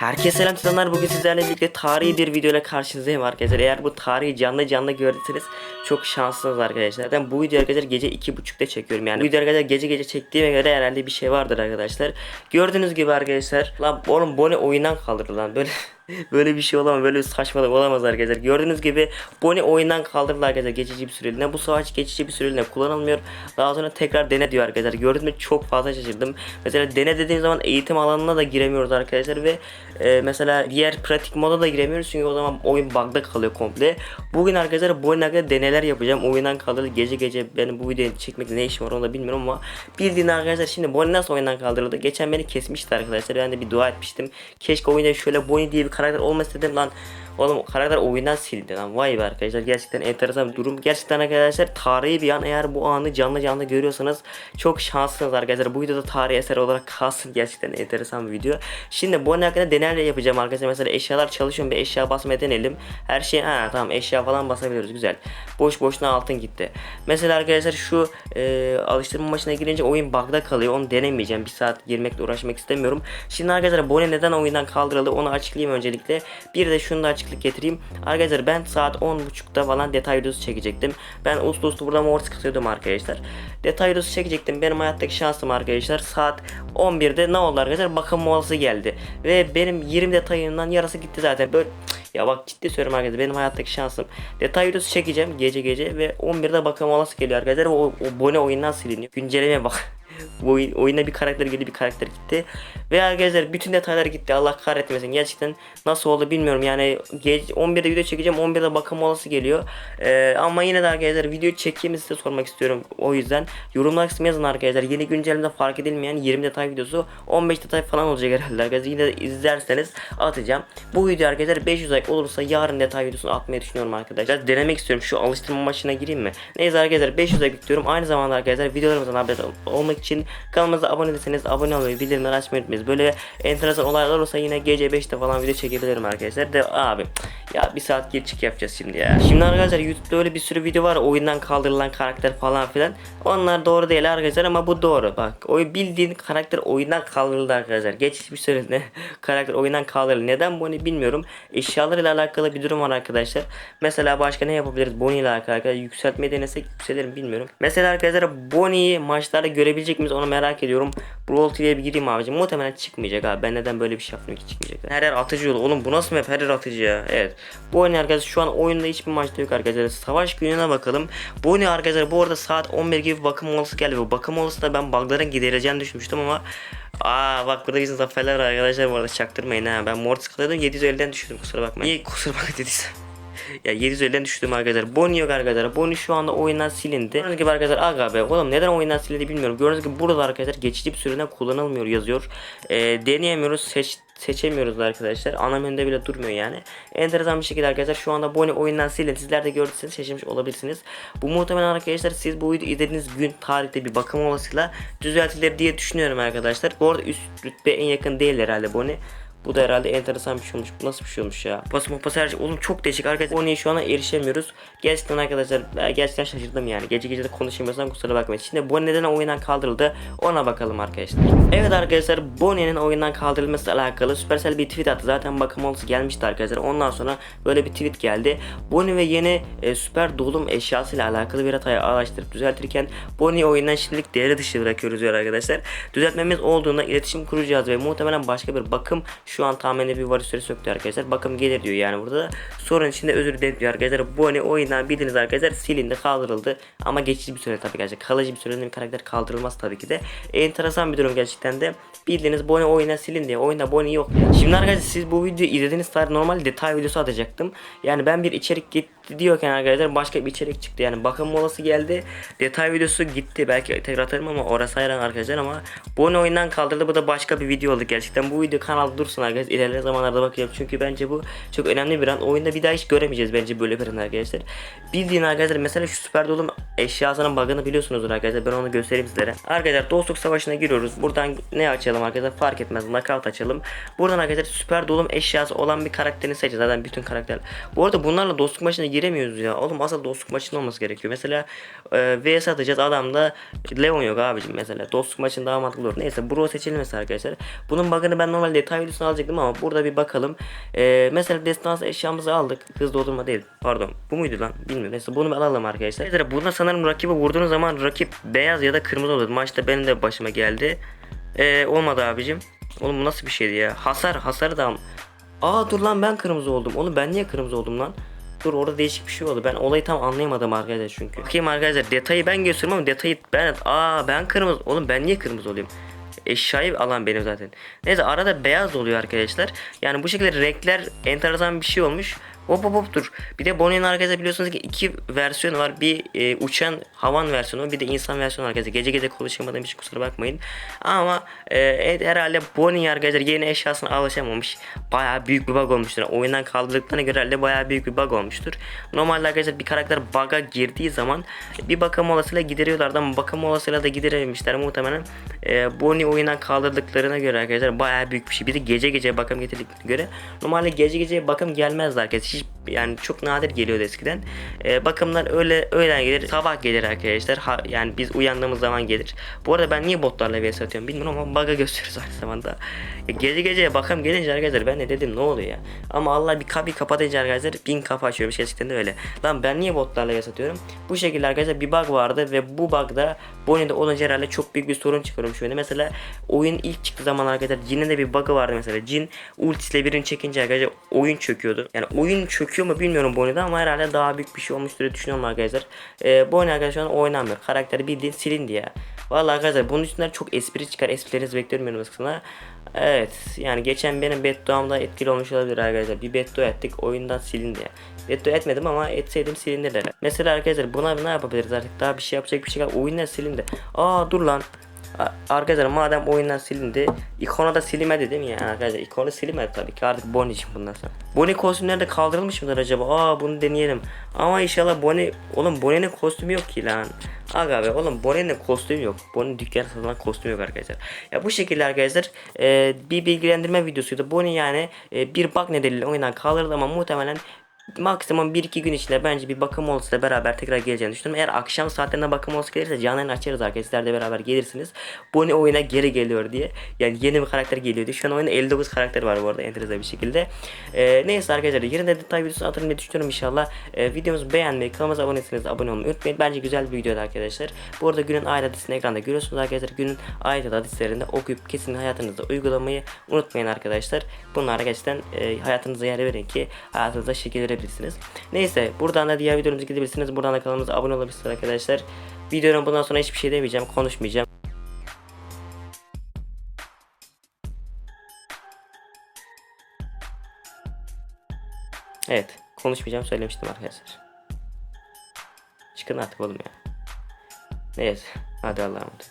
Herkese selam selamlar. Bugün sizlerle birlikte tarihi bir video ile karşınızdayım arkadaşlar. Eğer bu tarihi canlı canlı gördüyseniz çok şanslısınız arkadaşlar. Zaten bu video arkadaşlar gece 2.30'da çekiyorum yani. Bu video arkadaşlar gece gece çektiğime göre herhalde bir şey vardır arkadaşlar. Gördüğünüz gibi arkadaşlar. Lan oğlum Bonnie oyundan kaldırdı lan böyle. Böyle bir şey olamaz. Böyle bir saçmalık olamaz arkadaşlar. Gördüğünüz gibi Bonnie oyundan kaldırıldı arkadaşlar geçici bir süreliğine. Bu savaş geçici bir süreliğine kullanılmıyor. Daha sonra tekrar dene diyor arkadaşlar. Gördüğünüz gibi çok fazla şaşırdım. Mesela dene dediğim zaman eğitim alanına da giremiyoruz arkadaşlar ve e, mesela diğer pratik moda da giremiyoruz çünkü o zaman oyun bug'da kalıyor komple. Bugün arkadaşlar oyun hakkında deneler yapacağım. Oyundan kaldırıldı gece gece benim bu videoyu çekmekte ne işim var onu da bilmiyorum ama bildiğin arkadaşlar şimdi Bonnie nasıl oyundan kaldırıldı? Geçen beni kesmişti arkadaşlar. Ben de bir dua etmiştim. Keşke oyunda şöyle Bonnie diye bir karakter olmasa dedim lan. Oğlum karakter oyundan sildi lan. Vay be arkadaşlar gerçekten enteresan bir durum. Gerçekten arkadaşlar tarihi bir an eğer bu anı canlı canlı görüyorsanız çok şanslısınız arkadaşlar. Bu videoda tarihi eser olarak kalsın gerçekten enteresan bir video. Şimdi bu hakkında deneler yapacağım arkadaşlar. Mesela eşyalar çalışıyorum bir eşya basmaya deneyelim. Her şey ha tamam eşya falan basabiliyoruz güzel. Boş boşuna altın gitti. Mesela arkadaşlar şu e, alıştırma maçına girince oyun bug'da kalıyor. Onu denemeyeceğim. Bir saat girmekle uğraşmak istemiyorum. Şimdi arkadaşlar Bonnie neden oyundan kaldırıldı onu açıklayayım öncelikle. Bir de şunu da açıklık getireyim. Arkadaşlar ben saat 10.30'da falan detay videosu çekecektim. Ben uslu uslu burada mor sıkıyordum arkadaşlar. Detay videosu çekecektim. Benim hayattaki şansım arkadaşlar. Saat 11'de ne oldu arkadaşlar? Bakım molası geldi. Ve benim 20 detayından yarısı gitti zaten. Böyle ya bak ciddi söylüyorum arkadaşlar benim hayattaki şansım. Detay videosu çekeceğim gece gece ve 11'de bakım molası geliyor arkadaşlar. O, o bone oyundan siliniyor. Güncellemeye bak. Bu oyun, oyuna bir karakter geldi bir karakter gitti. Ve arkadaşlar bütün detaylar gitti. Allah kahretmesin. Gerçekten nasıl oldu bilmiyorum. Yani gece 11'de video çekeceğim. 11'de bakım molası geliyor. Ee, ama yine de arkadaşlar video çekeyim size sormak istiyorum. O yüzden yorumlar kısmına yazın arkadaşlar. Yeni güncellemede fark edilmeyen 20 detay videosu 15 detay falan olacak herhalde arkadaşlar. Yine de izlerseniz atacağım. Bu video arkadaşlar 500 like olursa yarın detay videosunu atmayı düşünüyorum arkadaşlar. Denemek istiyorum. Şu alıştırma maçına gireyim mi? Neyse arkadaşlar 500 like bekliyorum. Aynı zamanda arkadaşlar videolarımızdan haber olmak için kanalımıza abone değilseniz abone olmayı, bildirimleri açmayı unutmayın. Böyle enteresan olaylar olursa yine gece 5'te falan video çekebilirim arkadaşlar. De abi ya bir saat geri çık yapacağız şimdi ya. Şimdi arkadaşlar YouTube'da öyle bir sürü video var oyundan kaldırılan karakter falan filan. Onlar doğru değil arkadaşlar ama bu doğru. Bak o bildiğin karakter oyundan kaldırıldı arkadaşlar. Geçmiş bir sürede karakter oyundan kaldırıldı. Neden bunu bilmiyorum. Eşyalarıyla alakalı bir durum var arkadaşlar. Mesela başka ne yapabiliriz Bonnie ile alakalı. Yükseltmeyi denesek yükselirim bilmiyorum. Mesela arkadaşlar Bonnie'yi maçlarda görebilecek miyiz onu merak ediyorum. Brawl TV'ye bir gireyim abicim. Muhtemelen çıkmayacak abi. Ben neden böyle bir şey yaptım ki çıkmayacak. Her yer atıcı yolu. Oğlum bu nasıl map? Her yer atıcı ya. Evet. Bu oyun arkadaşlar şu an oyunda hiçbir maçta yok arkadaşlar. Savaş gününe bakalım. Bu oyun arkadaşlar bu arada saat 11 gibi bakım molası geldi. Bu bakım molası da ben bugların gidereceğini düşünmüştüm ama Aa bak burada bizim zaferler arkadaşlar bu arada çaktırmayın ha. Ben mor sıkılıyordum 750'den düşürdüm kusura bakmayın. Niye kusura bakma dediysem. Ya 750'den düştüm arkadaşlar. Bonnie yok arkadaşlar. Bonnie şu anda oyundan silindi. Gördüğünüz gibi arkadaşlar aga be. Oğlum neden oyundan silindi bilmiyorum. Gördüğünüz gibi burada arkadaşlar geçici bir süreden kullanılmıyor yazıyor. Ee, deneyemiyoruz. Seç seçemiyoruz arkadaşlar. Ana menüde bile durmuyor yani. Enteresan bir şekilde arkadaşlar şu anda Bonnie oyundan silin. Sizler de gördüyseniz şaşırmış olabilirsiniz. Bu muhtemelen arkadaşlar siz bu videoyu izlediğiniz gün tarihte bir bakım olasıyla düzeltilir diye düşünüyorum arkadaşlar. Bu arada üst rütbe en yakın değil herhalde Bonnie. Bu da herhalde enteresan bir şey olmuş. Bu nasıl bir şey olmuş ya? Pas pas her şey. Oğlum çok değişik arkadaşlar. Bonnie'ye şu ana erişemiyoruz. Gerçekten arkadaşlar gerçekten şaşırdım yani. Gece gece de konuşamıyorsam kusura bakmayın. Şimdi Bonnie neden oyundan kaldırıldı? Ona bakalım arkadaşlar. Evet arkadaşlar Bonnie'nin oyundan kaldırılması alakalı Supercell bir tweet attı. Zaten bakım olası gelmişti arkadaşlar. Ondan sonra böyle bir tweet geldi. Bonnie ve yeni e, süper dolum eşyası ile alakalı bir hatayı araştırıp düzeltirken Bonnie oyundan şimdilik devre dışı bırakıyoruz diyor arkadaşlar. Düzeltmemiz olduğunda iletişim kuracağız ve muhtemelen başka bir bakım şu an tahminde bir varusları söktü arkadaşlar. Bakım gelir diyor yani burada da. Sorun içinde özür dilerim diyor arkadaşlar. Bu hani oyundan bildiğiniz arkadaşlar silindi kaldırıldı. Ama geçici bir süre tabii gerçekten. Kalıcı bir sürede bir karakter kaldırılmaz tabii ki de. Enteresan bir durum gerçekten de. Bildiğiniz Bonnie oyuna silindi. Oyunda Bonnie yok. Şimdi arkadaşlar siz bu videoyu izlediğiniz tarih normal detay videosu atacaktım. Yani ben bir içerik gitti diyorken arkadaşlar başka bir içerik çıktı. Yani bakım molası geldi. Detay videosu gitti. Belki tekrar atarım ama orası ayrı arkadaşlar ama Bonnie oyundan kaldırıldı. Bu da başka bir video oldu gerçekten. Bu video kanalda dursun arkadaşlar. İlerleyen zamanlarda bakacağım. Çünkü bence bu çok önemli bir an. Oyunda bir daha hiç göremeyeceğiz bence böyle bir an arkadaşlar. Bildiğin arkadaşlar mesela şu süper dolum eşyasının bug'ını biliyorsunuzdur arkadaşlar. Ben onu göstereyim sizlere. Arkadaşlar dostluk savaşına giriyoruz. Buradan ne açalım arkadaşlar fark etmez. Knockout açalım. Buradan arkadaşlar süper dolum eşyası olan bir karakterini seçeceğiz. Zaten bütün karakter. Bu arada bunlarla dostluk maçına giremiyoruz ya. Oğlum asıl dostluk maçında olması gerekiyor. Mesela e, VS atacağız adamda Leon yok abicim mesela. Dostluk maçında daha mantıklı olur. Neyse Bro seçelim mesela arkadaşlar. Bunun bug'ını ben normal detay videosunu alacaktım ama burada bir bakalım. E, mesela destans eşyamızı aldık. Hız doldurma değil. Pardon. Bu muydu lan? Bilmiyorum. Neyse bunu alalım arkadaşlar. Mesela bunda sanırım rakibi vurduğunuz zaman rakip beyaz ya da kırmızı oluyor. Maçta benim de başıma geldi. E, olmadı abicim. Oğlum bu nasıl bir şeydi ya? Hasar, hasarı da Aa dur lan ben kırmızı oldum. Oğlum ben niye kırmızı oldum lan? Dur orada değişik bir şey oldu. Ben olayı tam anlayamadım arkadaşlar çünkü. Bakayım arkadaşlar detayı ben gösteriyorum ama detayı ben... Aa ben kırmızı... Oğlum ben niye kırmızı olayım? Eşyayı alan benim zaten. Neyse arada beyaz oluyor arkadaşlar. Yani bu şekilde renkler enteresan bir şey olmuş. Hop hop hop dur. Bir de Bonnie'nin arkadaşlar biliyorsunuz ki iki versiyonu var. Bir e, uçan havan versiyonu bir de insan versiyonu arkadaşlar. Gece gece konuşamadığım için kusura bakmayın. Ama e, herhalde Bonnie arkadaşlar yeni eşyasına alışamamış. Bayağı büyük bir bug olmuştur. Oyundan kaldırdıklarına göre herhalde bayağı büyük bir bug olmuştur. Normalde arkadaşlar bir karakter bug'a girdiği zaman bir bakım olasıyla gideriyorlardı ama bakım olasıyla da giderememişler muhtemelen. E, Bonnie oyundan kaldırdıklarına göre arkadaşlar bayağı büyük bir şey. Bir de gece gece bakım getirdiklerine göre normalde gece gece bakım gelmezdi arkadaşlar. Yani çok nadir geliyordu eskiden. E, bakımlar öyle öğlen gelir, sabah gelir arkadaşlar. Ha, yani biz uyandığımız zaman gelir. Bu arada ben niye botlarla vs atıyorum bilmiyorum ama bug'a gösteriyoruz aynı zamanda. Ya gece gece bakım gelince arkadaşlar ben de dedim ne oluyor ya. Ama Allah bir kapıyı kapatınca arkadaşlar bin kapı açıyormuş gerçekten de öyle. Lan ben niye botlarla vs atıyorum? Bu şekilde arkadaşlar bir bug vardı ve bu bug'da Bonnie'de olunca herhalde çok büyük bir sorun çıkarıyormuş oyunda. Mesela oyun ilk çıktığı zaman arkadaşlar Jin'in de bir bug'ı vardı mesela. Jin ultisiyle birini çekince arkadaşlar oyun çöküyordu. Yani oyun çöküyor mu bilmiyorum Bonnie'de ama herhalde daha büyük bir şey olmuştur diye düşünüyorum arkadaşlar. Ee, Bonnie arkadaşlar şu an oynanmıyor. Karakteri bildiğin silindi ya. Vallahi arkadaşlar bunun üstünden çok espri çıkar. Esprilerinizi bekliyorum benim kısmına. Evet yani geçen benim bedduamda etkili olmuş olabilir arkadaşlar. Bir beddua ettik oyundan silindi ya. Beddua etmedim ama etseydim silinirdi. Mesela arkadaşlar buna ne yapabiliriz artık daha bir şey yapacak bir şey kalmadı. Oyundan silindi. Aa dur lan. Arkadaşlar madem oyundan silindi ikona da silinmedi değil mi ya? Arkadaşlar ikonu silinmedi tabii ki. Artık Bonnie için bundan sonra. Bonnie kostümleri de kaldırılmış mıdır acaba? Aa bunu deneyelim. Ama inşallah Bonnie oğlum Bonnie'nin kostümü yok ki lan. Aga be oğlum Bonnie'nin kostümü yok. Bonnie dükkan satılan kostümü yok arkadaşlar. Ya bu şekilde arkadaşlar e, bir bilgilendirme videosuydu. Bonnie yani e, bir bug nedeniyle oyundan kaldırıldı ama muhtemelen maksimum 1-2 gün içinde bence bir bakım olsa beraber tekrar geleceğini düşünüyorum. Eğer akşam saatlerinde bakım olsa gelirse canlarını açarız arkadaşlar de beraber gelirsiniz. Bonnie oyuna geri geliyor diye. Yani yeni bir karakter geliyor diye. Şu an oyunda 59 karakter var bu arada enteresan bir şekilde. Ee, neyse arkadaşlar yerinde detay videosunu atarım diye düşünüyorum inşallah. Ee, videomuzu beğenmeyi, kanalımıza abone değilseniz abone olmayı unutmayın. Bence güzel bir videoydu arkadaşlar. Bu arada günün aile adresini ekranda görüyorsunuz arkadaşlar. Günün aile adreslerini okuyup kesin hayatınızda uygulamayı unutmayın arkadaşlar. Bunlara gerçekten e, hayatınıza yer verin ki hayatınıza şekil verebilirsiniz. Neyse buradan da diğer videomuza gidebilirsiniz. Buradan da kanalımıza abone olabilirsiniz arkadaşlar. Videonun bundan sonra hiçbir şey demeyeceğim. Konuşmayacağım. Evet. Konuşmayacağım söylemiştim arkadaşlar. Çıkın artık oğlum ya. Neyse. Hadi Allah'a emanet.